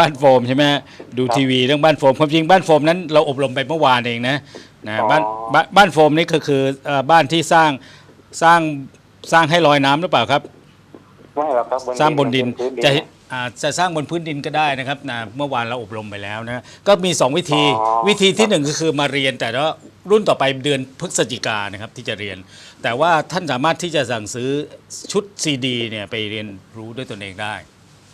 บ้านโฟมใช่ไหมฮะดูครับทีวีเรื่องบ้านโฟมความจริงบ้านโฟมนั้นเราอบรมไปเมื่อวานเองนะนะอ๋อบ้านบ้านบ้านโฟมนี่ก็คือเอ่อบ้านที่สร้างสร้างสร้างให้ลอยน้ำหรือเปล่าครับไม่หรอกครับสร้างบนดินพื้นจะอ่าจะสร้างบนพื้นดินก็ได้นะครับนะเมื่อวานเราอบรมไปแล้วนะก็มี 2 วิธีอ๋อวิธีที่หนึ่งก็คือมาเรียนแต่ว่ารุ่นต่อไปเดือนพฤศจิกานะครับที่จะเรียน แต่ว่าท่านสามารถที่จะสั่งซื้อชุดซีดีเนี่ยไปเรียนรู้ด้วยตนเองได้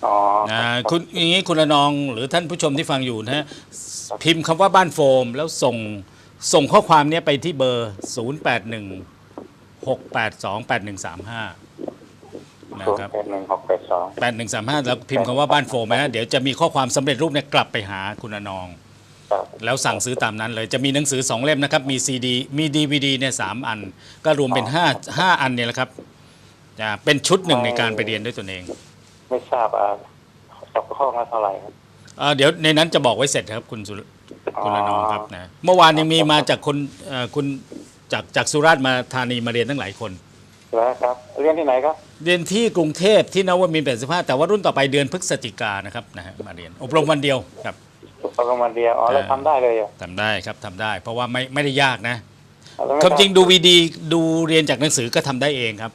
อ๋อนะคุณอย่างนี้คุณละนองหรือท่านผู้ชมที่ฟังอยู่นะฮะพิมพ์คำว่าบ้านโฟมแล้วส่งส่งข้อความเนี้ยไปที่เบอร์ 0 8 1 6 8 2 8 1 3 5 นะศูนครับย์แปดหนึ่งหกแปดสอง 8135 แล้วพิมพ์คำว่าบ้านโฟมนะเดี๋ยวจะมีข้อความสำเร็จรูปเนี่ยกลับไปหาคุณละนอง ครับ แล้วสั่งซื้อตามนั้นเลยจะมีหนังสือ 2 เล่มนะครับ มีซีดีมีดีวดีเนี่ยสามอัน ก็รวมเป็น5 5อันเนี่ยแหละครับจะเป็นชุดหนึ่งในการไปเรียนด้วยตนเอง ไม่ทราบอ่าตกข้องละเท่าไหร่ครับเอ่อเดี๋ยวในนั้นจะบอกไว้เสร็จครับ คุณสุรคุณละนองครับนะเมื่อวานยังมีมาจากคนเอ่อคุณจากจากสุราษฎร์มาธานีมาเรียนตั้งหลายคนแล้วครับ เรียนที่ไหนครับ เรียนที่กรุงเทพที่นวมินทร์85แต่ว่ารุ่นต่อไปเดือนพฤศจิกายนนะครับนะฮะมาเรียนอบรมวันเดียวครับ ประมาณเดียวอ๋อแล้วอ่าทำได้เลยเหรอะทำได้ครับทำได้ เพราะว่าไม่ไม่ได้ยากนะแล้วไความจริงดูวีดีดูเรียนจากหนังสือก็ทำได้เองครับ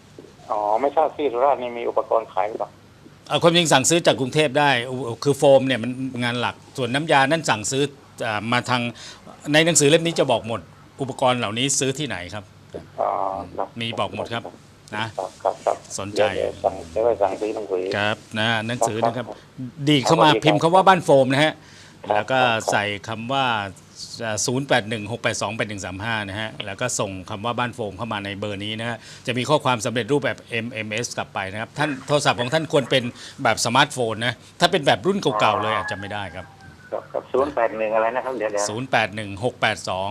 อ๋อไม่ทราบที่สุราษฎร์นี่มีอุปกรณ์ขายหรือเปล่า เอ่อความจริงสั่งซื้อจากกรุงเทพได้อุคือโฟมเนี่ยมันงานหลักส่วนน้ำยานั่นสั่งซื้ออ่ามาทางในหนังสือเล่มนี้จะบอกหมด อุปกรณ์เหล่านี้ซื้อที่ไหนครับอ๋อครับมีบอกหมดครับนะ ครับครับครับสนใจ เดี๋ยวสั่งเดี๋ยวไปสั่งซื้อหนังสือ ครับนะหนังสือนะครับครับดีดเข้ามาครับพิมพ์คำว่าบ้านโฟมนะฮะครับ แล้วก็ครับใส่คำว่า 0 8 1 6 8 2 8 1 3 5 นะฮะ แล้วก็ส่งคำว่าบ้านโฟมเข้ามาในเบอร์นี้นะฮะ จะมีข้อความสำเร็จรูปแบบ MMS กลับไปนะครับ ท่านโทรศัพท์ของท่านควรเป็นแบบสมาร์ทโฟนนะ ถ้าเป็นแบบรุ่นเก่าๆเลยอาจจะไม่ได้ครับครับครับศูนย์แปดหนึ่งอะไรนะครับ เดี๋ยวเดี๋ยว0 8 1 6 8 2หกแปดสอง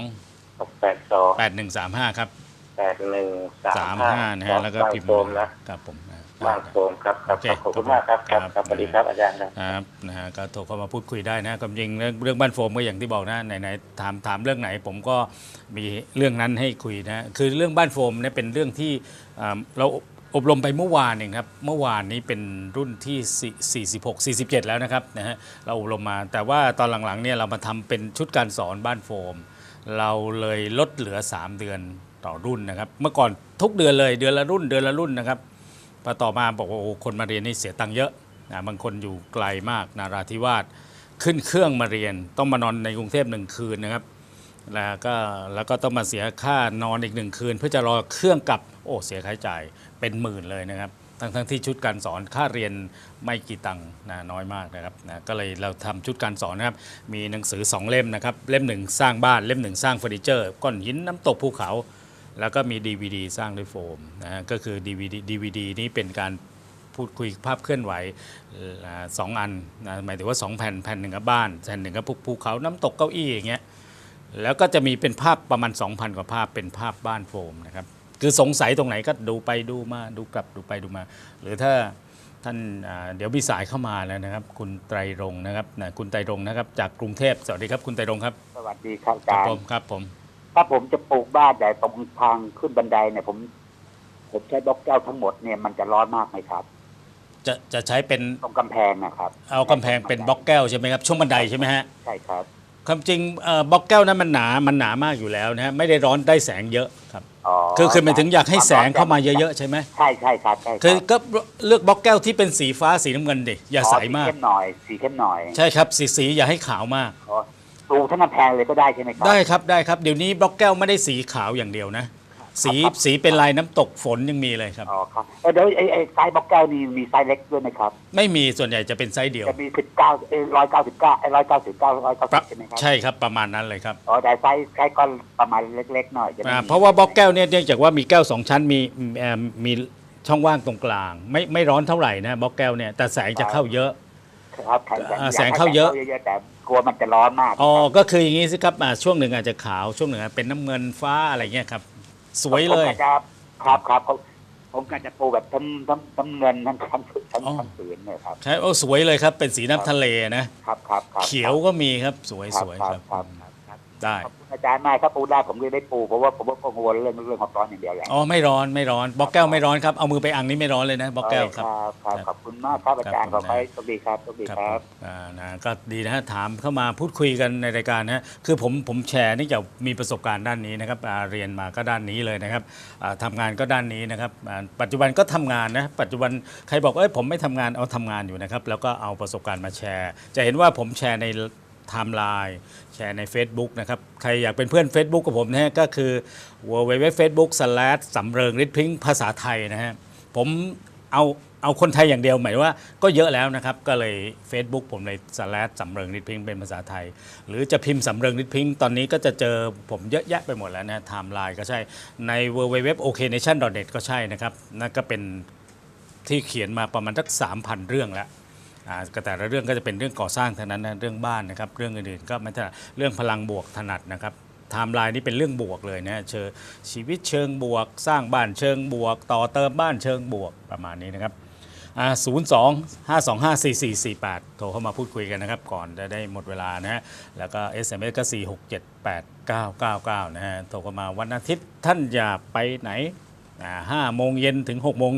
8 1 3 5ครับแปดหนึ่งสามห้า35นะฮะ แล้วก็พิมพ์โฟมนะครับผม นะบ้านโฟมครับครับโอเคขอบคุณมากครับครับครับครับสวัสดีครับอาจารย์ครับครับนะฮะก็โทรเข้ามาพูดคุยได้นะความจริงเรื่องเรื่องบ้านโฟมก็อย่างที่บอกนะไหนๆถามถามเรื่องไหน ผมก็มีเรื่องนั้นให้คุยนะคือเรื่องบ้านโฟมเนี่ยเป็นเรื่องที่อ่าเราอบรมไปเมื่อวานเองครับ เมื่อวานนี้เป็นรุ่นที่ 46 47 แล้วนะครับนะฮะเราอบรมมา แต่ว่าตอนหลังๆเนี่ยเรามาทำเป็นชุดการสอนบ้านโฟม เราเลยลดเหลือ 3 เดือนต่อรุ่นนะครับ เมื่อก่อนทุกเดือนเลยเดือนละรุ่นเดือนละรุ่นนะครับ พอต่อมาบอกว่าโอ้คนมาเรียนนี่เสียตังค์เยอะนะบางคนอยู่ไกลมากนาราธิวาสขึ้นเครื่องมาเรียน ต้องมานอนในกรุงเทพหนึ่งคืนนะครับแล้วก็แล้วก็ต้องมาเสียค่านอนอีกหนึ่งคืน เพื่อจะรอเครื่องกลับโอ้เสียค่าใช้จ่ายเป็นหมื่นเลยนะครับทั้งทั้งที่ชุดการสอนค่าเรียนไม่กี่ตังค์นะน้อยมากนะครับนะก็เลยเราทำชุดการสอนนะครับ มีหนังสือ 2 เล่มนะครับ เล่มหนึ่งสร้างบ้านเล่มหนึ่งสร้างเฟอร์นิเจอร์ก้อนหินน้ำตกภูเขา แล้วก็มี DVD สร้างด้วยโฟมนะฮะก็คือ DVD DVD นี้เป็นการพูดคุยภาพเคลื่อนไหวอ่าสองอันนะหมายถึงว่า 2 แผ่นแผ่นหนึ่งกับบ้านแผ่นหนึ่งกับภูเขาน้ำตกเก้าอี้อย่างเงี้ยแล้วก็จะมีเป็นภาพประมาณ 2,000 กว่าภาพเป็นภาพบ้านโฟมนะครับคือสงสัยตรงไหนก็ดูไปดูมาดูกลับดูไปดูมา หรือถ้าท่านอ่าเดี๋ยวมีสายเข้ามาแล้วนะครับ คุณไตรรงค์นะครับนะคุณไตรรงค์นะครับ จากกรุงเทพสวัสดีครับคุณไตรรงค์ครับ สวัสดีครับอาครัจาบรผมย์ครับผม ถ้าผมจะปลูกบ้านใหญ่ตรงทางขึ้นบันไดเนี่ยผม ผมใช้บล็อกแก้วทั้งหมดเนี่ยมันจะร้อนมากไหมครับ จะจะใช้เป็นตรงกำแพงนะครับ เอากำแพงเป็นบล็อกแก้วใช่ไหมครับช่วงบันไดใช่ไหมฮะใช่ครับความจริงเอ่อบล็อกแก้วนั้นมันหนามันหนามากอยู่แล้วนะฮะไม่ได้ร้อนได้แสงเยอะครับอ๋อคือคือหมายถึงอยากให้แสงเข้ามาเยอะๆใช่ไหมใช่ใช่ครับใช่รับคือก็เลือกบล็อกแก้วที่เป็นสีฟ้าสีน้ำเงินดิอย่าใสมากสีเข้มหน่อยสีเข้มหน่อยใช่ครับสีสีอย่าให้ขาวมากอ๋อ ปลูกทั้งกำแพงเลยก็ได้ใช่ไหมครับ ได้ครับได้ครับเดี๋ยวนี้บล็อกแก้วไม่ได้สีขาวอย่างเดียวนะ สีสีเป็นลายน้ำตกฝนยังมีเลยครับ อ๋อครับเออเดี๋ยวไอ้ไอ้ไซส์บล็อกแก้วนี่มีไซส์เล็กด้วยไหมครับไม่มีส่วนใหญ่จะเป็นไซส์เดียวจะมีสิบเก้าเอ้ร้อยเก้าสิบเก้าไอ้ร้อยเก้าสิบเก้าร้อยเก้าปสิรับบใช่ไหมครับใช่ครับประมาณนั้นเลยครับอ๋อแต่ไซส์ไซส์ก้อนประมาณเล็กๆหน่อยจะไม่อ่ามีเพราะว่าบล็อกแก้วเนี่ยเนื่องจากว่ามีแก้วสองชั้นมีเอ่อมีช่องว่างตรงกลาง ไม่ไม่ร้อนเท่าไหร่นะบล็อกแก้วเนี่ยแต่แสงจะเข้าเยอะ ครับแสงอ่าแสงเข้าเยอะแสงเยอะๆแต่กลัวมันจะร้อนมากอ๋อก็คืออย่างนี้สิครับอ่าช่วงหนึ่งอาจจะขาวช่วงหนึ่งอาจเป็นน้ำเงินฟ้าอะไรเงี้ยครับ สวยเลยผมก็จะครับครับผมผมก็จะปูแบบทั้งทั้งทั้งเงินทั้งทั้งทั้งอ๋อทั้งผืนเนี่ยครับใช่โอ้สวยเลยครับ เป็นสีน้ำทะเลนะครับครับครับเขียวก็มีครับสวยสวยคครัรับ ได้ขอบคุณอาจารย์มากครับปูได้ผมเลยได้ปูเพราะว่าผมว่ากังวลเรื่องเรื่องความร้อนอย่างเดียวแหละอ๋อไม่ร้อนไม่ร้อนบล็อกแก้วไม่ร้อนครับเอามือไปอังนี่ไม่ร้อนเลยนะบล็อกแก้วครับครับขอบคุณมากครับอาจารย์คขรัอบไปสวัสดีครับสวัสดีครับครับผมอ่านะก็ดีนะฮะถามเข้ามาพูดคุยกันในรายการนะฮะคือผมผมแชร์นี่จากมีประสบการณ์ด้านนี้นะครับอ่าเรียนมาก็ด้านนี้เลยนะครับอ่าทำงานก็ด้านนี้นะครับอ่าปัจจุบันก็ทำงานนะปัจจุบันใครบอกเอ้ยผมไม่ทำงานเอาทำงานอยู่นะครับแล้วก็เอาประสบการณ์มาแชร์ จะเห็นว่าผมแชร์ใน ไทม์ไลน์แชร์ใน Facebook นะครับ ใครอยากเป็นเพื่อน Facebook กับผมนะฮะก็คือ w w w f a c e b o o k สำเริงฤทธิ์พิงภาษาไทยนะฮะผมเอาเอาคนไทยอย่างเดียวหมายว่าก็เยอะแล้วนะครับ ก็เลย Facebook ผมเลยสแลสำเริงฤทธิ์พิงเป็นภาษาไทย หรือจะพิมพ์สำเริงฤทธิ์พิงตอนนี้ก็จะเจอผมเยอะแยะไปหมดแล้วนะไทม์ไลน์ก็ใช่ใน w w w o k n a t i o n n e t ก็ใช่นะครับนั่นก็เป็นที่เขียนมาประมาณสัก3,000 เรื่องแล้ว ก็แต่ละเรื่องก็จะเป็นเรื่องก่อสร้างทั้งนั้นนะเรื่องบ้านนะครับ เรื่องอื่นๆก็ไม่ถนัดเรื่องพลังบวกถนัดนะครับไทม์ไลน์นี่เป็นเรื่องบวกเลยนะเชิงชีวิตเชิงบวก สร้างบ้านเชิงบวก ต่อเติมบ้านเชิงบวกประมาณนี้นะครับอ่าศูนย์สองห้าสองห้าสี่สี่สี่แปดโทรเข้ามาพูดคุยกันนะครับ ก่อนจะได้หมดเวลานะฮะแล้วก็ SMS ก็สี่หกเจ็ดแปดเก้าเก้าเก้านะฮะโทรเข้ามาวันอาทิตย์ท่านอยากไปไหนห้าโมงเย็นถึง6กโมง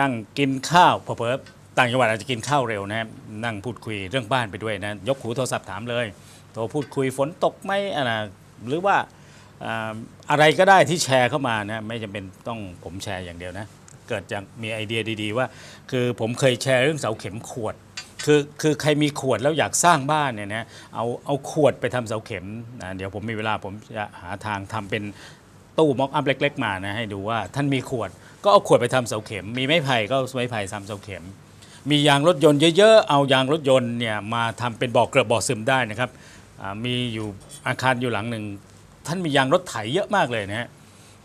นั่งกินข้าวเผลอๆ ต่างจังหวัดอาจจะกินข้าวเร็วนะครับนั่งพูดคุยเรื่องบ้านไปด้วยนะยกหูโทรศัพท์ถามเลยโทรพูดคุยฝนตกไหมอะไรหรือว่าอะไรก็ได้ที่แชร์เข้ามานะไม่จำเป็นต้องผมแชร์อย่างเดียวนะ เกิดจากมีไอเดียดีๆ ว่า คือผมเคยแชร์เรื่องเสาเข็มขวด คือคือใครมีขวดแล้วอยากสร้างบ้านเนี่ยนะเอาเอาขวดไปทำเสาเข็มนะเดี๋ยวผมมีเวลาผมจะหาทางทำเป็นตู้ม็อกอัพเล็ก ๆ มานะให้ดูว่าท่านมีขวดก็เอาขวดไปทำเสาเข็ม มีไม้ไผ่ก็ไม้ไผ่ทำเสาเข็ม มียางรถยนต์เยอะๆ เอายางรถยนต์เนี่ยมาทำเป็นบ่อเกลือบ่อซึมได้นะครับมีอยู่อาคารอยู่หลังหนึ่ง ท่านมียางรถไถเยอะมากเลยนะฮะ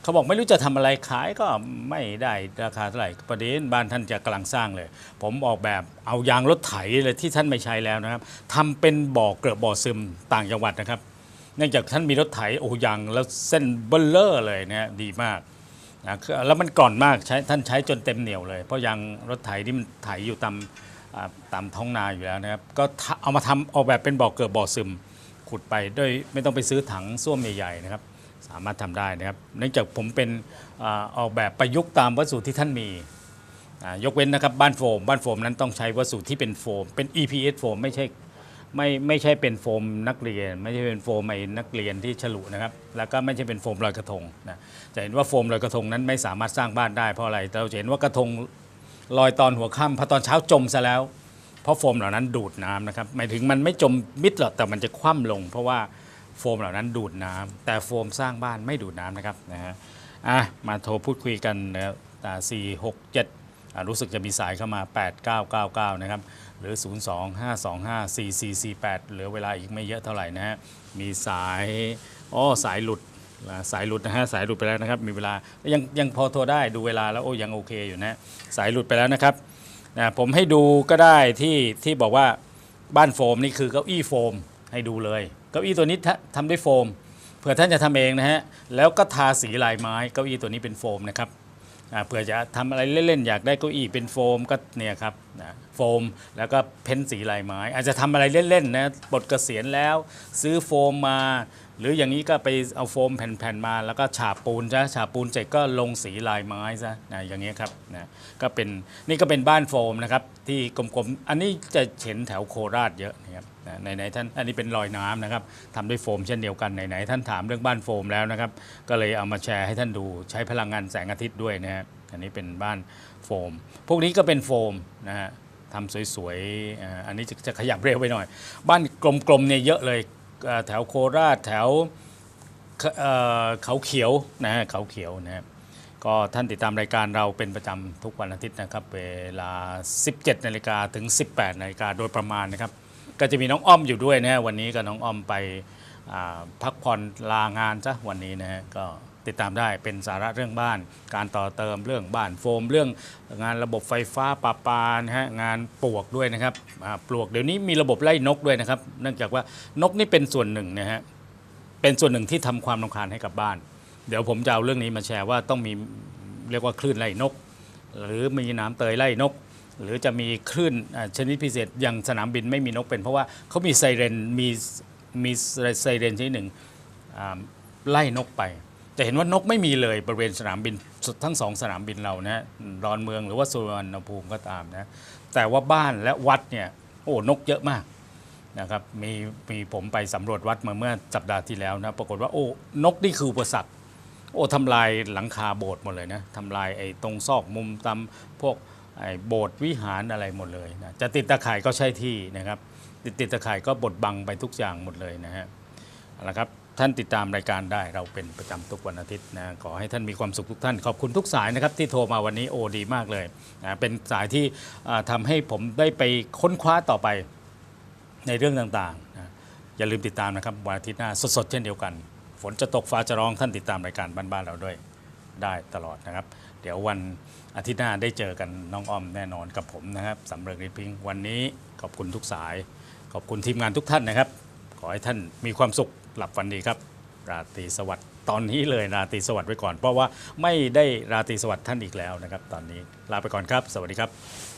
เขาบอกไม่รู้จะทำอะไรขายก็ไม่ได้ราคาเท่าไหร่ประเด็นบ้านท่านจะกำลังสร้างเลย ผมออกแบบเอายางรถไถเลยที่ท่านไม่ใช้แล้วนะครับทำเป็นบ่อเกลือบ่อซึมต่างจังหวัดนะครับเนื่องจากท่านมีรถไถโอ้ยางแล้วเส้นเบลเลอร์เลยนะฮะดีมาก นะคือแล้วมันก่อนมากใช้ท่านใช้จนเต็มเหนียวเลย เพราะยางรถไถที่มันไถอยู่ตามอ่าตามท้องนาอยู่แล้วนะครับ ก็ทะเอามาทำออกแบบเป็นบ่อเกลือบ่อซึม ขุดไปด้วยไม่ต้องไปซื้อถังส้วมใหญ่ๆนะครับ สามารถทำได้นะครับ เนื่องจากผมเป็นอาออกแบบประยุกต์ตามวัสดุที่ท่านมีอ่ายกเว้นนะครับบ้านโฟม บ้านโฟมนั้นต้องใช้วัสดุที่เป็นโฟม เป็น EPS โฟมไม่ใช่ ไม่ไม่ใช่เป็นโฟมนักเรียน ไม่ใช่เป็นโฟมไอ้นักเรียนที่ฉลุนะครับ แล้วก็ไม่ใช่เป็นโฟมลอยกระทงนะจะเห็นว่าโฟมลอยกระทงนั้นไม่สามารถสร้างบ้านได้เพราะอะไรเราจะเห็นว่ากระทงลอยตอนหัวค่ำพอตอนเช้าจมซะแล้ว เพราะโฟมเหล่านั้นดูดน้ำนะครับหมายถึงมันไม่จมมิดหรอกแต่มันจะคว่ำลง เพราะว่าโฟมเหล่านั้นดูดน้ำแต่โฟมสร้างบ้านไม่ดูดน้ำนะครับนะฮะอะมาโทรพูดคุยกันนะครับสี่หกเจ็ด รู้สึกจะมีสายเข้ามา 8999 นะครับ หรือ 025254448 เหลือเวลาอีกไม่เยอะเท่าไหร่นะฮะ มีสายอ๋อสายหลุดสายหลุดนะฮะสายหลุดไปแล้วนะครับ มีเวลายังยังพอโทรได้ดูเวลาแล้วโอ้ยังโอเคอยู่นะสายหลุดไปแล้วนะครับนะผมให้ดูก็ได้ที่ที่บอกว่าบ้านโฟมนี่คือเก้าอี้โฟมให้ดูเลยเก้าอี้ตัวนี้ทะทำด้วยโฟมเผื่อท่านจะทำเองนะฮะแล้วก็ทาสีลายไม้เก้าอี้ตัวนี้เป็นโฟมนะครับ เผื่อจะทำอะไรเล่นๆ อยากได้เก้าอี้เป็นโฟมก็เนี่ยครับนะโฟมแล้วก็เพ้นสีลายไม้ อาจจะทำอะไรเล่นๆนะปลดเกษียณแล้ว ซื้อโฟมมา หรืออย่างนี้ก็ไปเอาโฟมแผ่นๆมาแล้วก็ฉาบปูนซะฉาบปูนเสร็จก็ลงสีลายไม้ซะนะอย่างนี้ครับนะก็เป็นนี่ก็เป็นบ้านโฟมนะครับที่กลมๆ อันนี้จะเห็นแถวโคราชเยอะ ครับนไหนท่านอันนี้เป็นรอยน้ำนะครับทำด้วยโฟมเช่นเดียวกันไหนๆท่านถามเรื่องบ้านโฟมแล้วนะครับ ก็เลยเอามาแชร์ให้ท่านดูใช้พลังงานแสงอาทิตย์ด้วยนะฮะอันนี้เป็นบ้านโฟม พวกนี้ก็เป็นโฟมนะฮะทำสวยๆอันนี้จะจะขยับเร็วไปหน่อย บ้านกลมๆเนี่ยเยอะเลยแถวโคราชแถวเขาเขียวนะฮะเขาเขียวนะฮะก็ท่านติดตามรายการเราเป็นประจำทุกวันอาทิตย์นะครับ เวลา 17นาฬิกาถึง 18นาฬิกาโดยประมาณนะครับ ก็จะมีน้องอ้อมอยู่ด้วยนะฮะวันนี้ก็น้องอ้อมไปอ่าพักผ่อนลางานซะวันนี้นะฮะก็ติดตามได้เป็นสาระเรื่องบ้าน การต่อเติมเรื่องบ้านโฟม เรื่องงานระบบไฟฟ้าประปานะฮะงานปลวกด้วยนะครับอ่าปลวกเดี๋ยวนี้มีระบบไล่นกด้วยนะครับ เนื่องจากว่านกนี่เป็นส่วนหนึ่งนะฮะเป็นส่วนหนึ่งที่ทำความรำคาญให้กับบ้าน เดี๋ยวผมจะเอาเรื่องนี้มาแชร์ว่าต้องมีเรียกว่าคลื่นไล่นก หรือมีน้ำเตยไล่นก หรือจะมีคลื่นชนิดพิเศษอย่างสนามบินไม่มีนกเป็น เพราะว่าเขามีไซเรนมีมีไซเรนชนิดหนึ่งไล่นกไป จะเห็นว่านกไม่มีเลยบริเวณสนามบินทั้งสองสนามบินเรานะดอนเมืองหรือว่าสุวรรณภูมิก็ตามนะแต่ว่าบ้านและวัดเนี่ยโอ้นกเยอะมากนะครับมีมีผมไปสำรวจวัดมาเมื่อสัปดาห์ที่แล้วนะปรากฏว่าโอ้นกนี่คืออุปสรรคโอ้ทำลายหลังคาโบสถ์หมดเลยนะทำลายไอ้ตรงซอกมุมตำพวก โบสถ์วิหารอะไรหมดเลยนะจะติดตะข่ายก็ใช่ที่นะครับ ติดติดตะข่ายก็บดบังไปทุกอย่างหมดเลยนะฮะเอาละครับท่านติดตามรายการได้เราเป็นประจำทุกวันอาทิตย์นะขอให้ท่านมีความสุขทุกท่านขอบคุณทุกสายนะครับที่โทรมาวันนี้โอ้ดีมากเลยนะเป็นสายที่ทำาให้ผมได้ไปค้นคว้าต่อไปในเรื่องต่างๆนะอย่าลืมติดตามนะครับวันอาทิตย์หน้าสดๆเช่นเดียวกัน ฝนจะตกฟ้าจะร้องท่านติดตามรายการบ้านๆเราด้วยได้ตลอดนะครับ เดี๋ยววัน อาทิตย์หน้าได้เจอกันน้องอ้อมแน่นอนกับผมนะครับสำเริงริพิงวันนี้ขอบคุณทุกสาย ขอบคุณทีมงานทุกท่านนะครับ ขอให้ท่านมีความสุขหลับฝันดีครับ ราตรีสวัสดิ์ตอนนี้เลยราตรีสวัสดิ์ไว้ก่อน เพราะว่าไม่ได้ราตรีสวัสดิ์ท่านอีกแล้วนะครับ ตอนนี้ลาไปก่อนครับ สวัสดีครับ